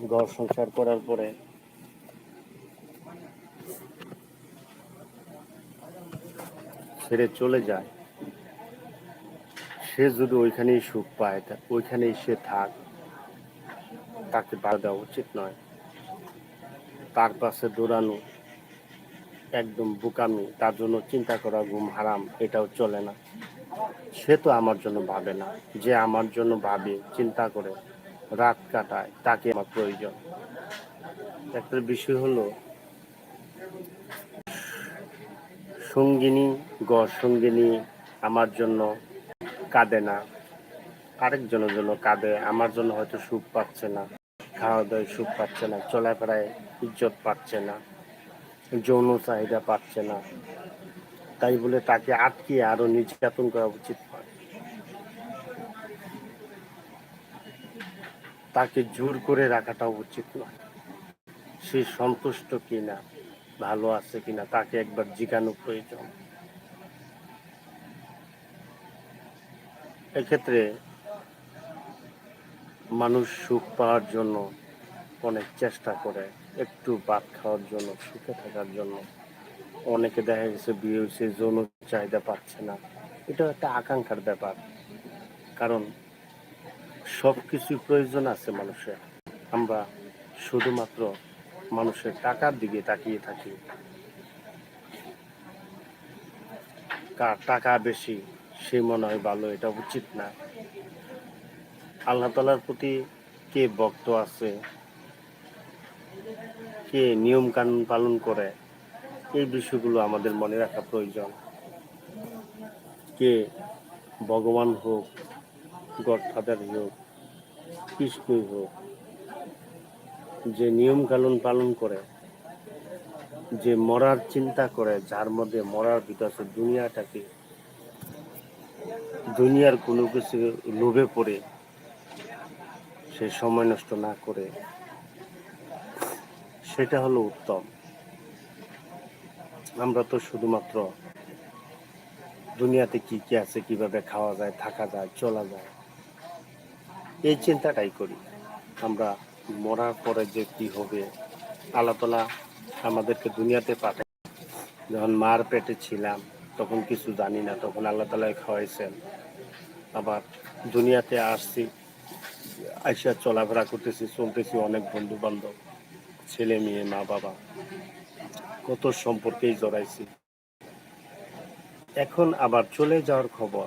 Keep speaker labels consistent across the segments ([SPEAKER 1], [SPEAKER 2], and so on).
[SPEAKER 1] ঘর সংসার করার পরে ছেড়ে চলে যায়। সে যদি ওইখানেই সুখ পায় ওইখানেই সে থাক। তাকে বাধা দেওয়া উচিত নয়। তার পাশে দৌড়ানো একদম বোকামি, তার জন্য চিন্তা করা ঘুম হারাম, এটাও চলে না। সে তো আমার জন্য ভাবে না। যে আমার জন্য ভাবে, চিন্তা করে। রাত কাটায়, তাকে আমার প্রয়োজন। একটা বিষয় হলো, সঙ্গিনী, গড় সঙ্গিনী আমার জন্য কাঁদে না। আরেকজনের জন্য কাঁদে, আমার জন্য হয়তো সুখ পাচ্ছে না খাওয়া দাওয়ায় সুখ পাচ্ছে না, চলাফেরায় ইজ্জত পাচ্ছে না, যৌন চাহিদা পাচ্ছে না। তাই বলে তাকে আটকে আরও নির্যাতন করা উচিত নয়। তাকে জোর করে রাখাটা উচিত নয়। সে সন্তুষ্ট কিনা, ভালো আছে কিনা, তাকে একবার জিজ্ঞানো প্রয়োজন। এক্ষেত্রে মানুষ সুখ পাওয়ার জন্য অনেক চেষ্টা করে, একটু ভাত খাওয়ার জন্য, সুখে থাকার জন্য। অনেকে দেখা গেছে বিয়ে হয়েছে যৌন চাহিদা পাচ্ছে না। এটা একটা আকাঙ্ক্ষার ব্যাপার। কারণ সব কিছুই প্রয়োজন আছে মানুষের আমরা শুধুমাত্র মানুষের টাকার দিকে তাকিয়ে থাকি। কার টাকা বেশি, সে মনে হয় ভালো, এটা উচিত না। আল্লাহ তালার প্রতি কে ভক্ত আছে? কে নিয়ম কানুন পালন করে? এই বিষয়গুলো আমাদের মনে রাখা প্রয়োজন। কে ভগবান হোক গডফাদার হোক, কৃষ্ণই হোক, যে নিয়ম কানুন পালন করে, যে মরার চিন্তা করে, যার মধ্যে মরার আছে, দুনিয়াটাকে, দুনিয়ার কোনো কিছু লোভে পড়ে, সে সময় নষ্ট না করে, সেটা হলো উত্তম। আমরা তো শুধুমাত্র দুনিয়াতে কি কি আছে, কীভাবে খাওয়া যায়, থাকা যায়, চলা যায় এই চিন্তাটাই করি। আমরা মরার পরে যে কি হবে আল্লাহ আমাদেরকে দুনিয়াতে পাঠায়। যখন মার পেটে ছিলাম, তখন কিছু জানি না, তখন আল্লাহ তালাই খাওয়াইছেন। আবার দুনিয়াতে আসছি, আইসা চলাফেরা করতেছি, চলতেছি অনেক বন্ধু বান্ধব ছেলে মেয়ে, মা বাবা। কত সম্পর্কেই জড়াইছি। এখন আবার চলে যাওয়ার খবর,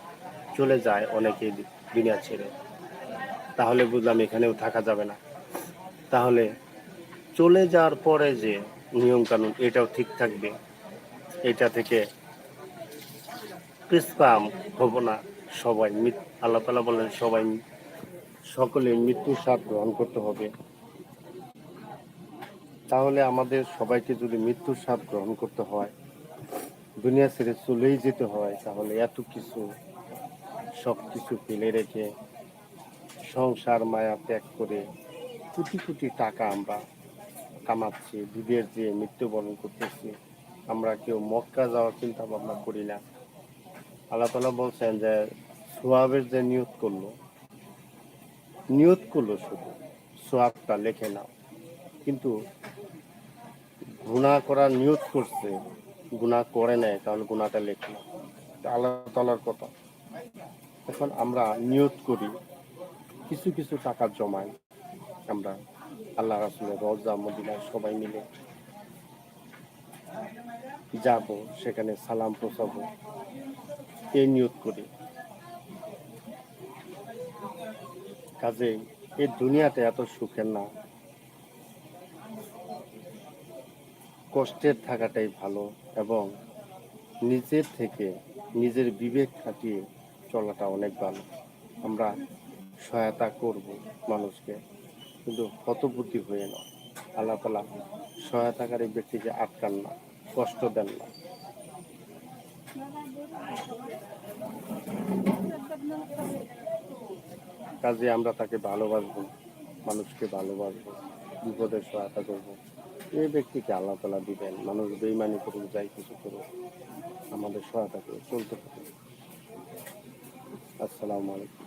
[SPEAKER 1] চলে যায় অনেকেই দুনিয়া ছেড়ে। তাহলে বুঝলাম এখানেও থাকা যাবে না। তাহলে চলে যাওয়ার পরে যে নিয়ম কানুন, এটাও ঠিক থাকবে। এটা থেকে পিসপাম হব না সবাই আল্লাহ তালা বলেন সবাই সকলে মৃত্যুর স্বাদ গ্রহণ করতে হবে। তাহলে আমাদের সবাইকে যদি মৃত্যুর স্বাদ গ্রহণ করতে হয়, দুনিয়া ছেড়ে চলেই যেতে হয়, তাহলে এত কিছু সব কিছু ফেলে রেখে সংসার মায়া ত্যাগ করে কোটি কোটি টাকা আমরা কামাচ্ছি, বিদেশ দিয়ে মৃত্যুবরণ করতেছি। আমরা কেউ মক্কা যাওয়ার চিন্তা ভাবনা করি না। আল্লাহ তালা বলছেন যে, সোয়াবের যে নিয়ত করল নিয়ত করল শুধু, সোয়াবটা লেখে নাও। কিন্তু গুণা করার নিয়ত করছে গুণা করে নেয় তাহলে গুণাটা লেখে আল্লাহ তালার কথা। এখন আমরা নিয়ত করি কিছু কিছু টাকা জমাই আমরা আল্লাহ রাসুলের রজা মদিনায় সবাই মিলে। যাব, সেখানে সালাম পৌঁছাবো। এই নিয়ত করি। কাজেই এই দুনিয়াতে এত সুখের না। কষ্টের থাকাটাই ভালো এবং নিজের থেকে নিজের বিবেক খাটিয়ে চলাটা অনেক ভালো। আমরা সহায়তা করব মানুষকে। কিন্তু হতবুদ্ধি হয়ে না আল্লাহ তালা সহায়তাকারী ব্যক্তিকে আটকান না, কষ্ট দেন না। কাজে আমরা তাকে ভালোবাসবো, মানুষকে ভালোবাসবো, বিপদের সহায়তা করব। এই ব্যক্তিকে আল্লাহ তালা দিবেন, মানুষ বেইমানি করুক, যাই কিছু করুক, আমাদের সহায়তা করে চলতে থাকুক। আসসালামু আলাইকুম।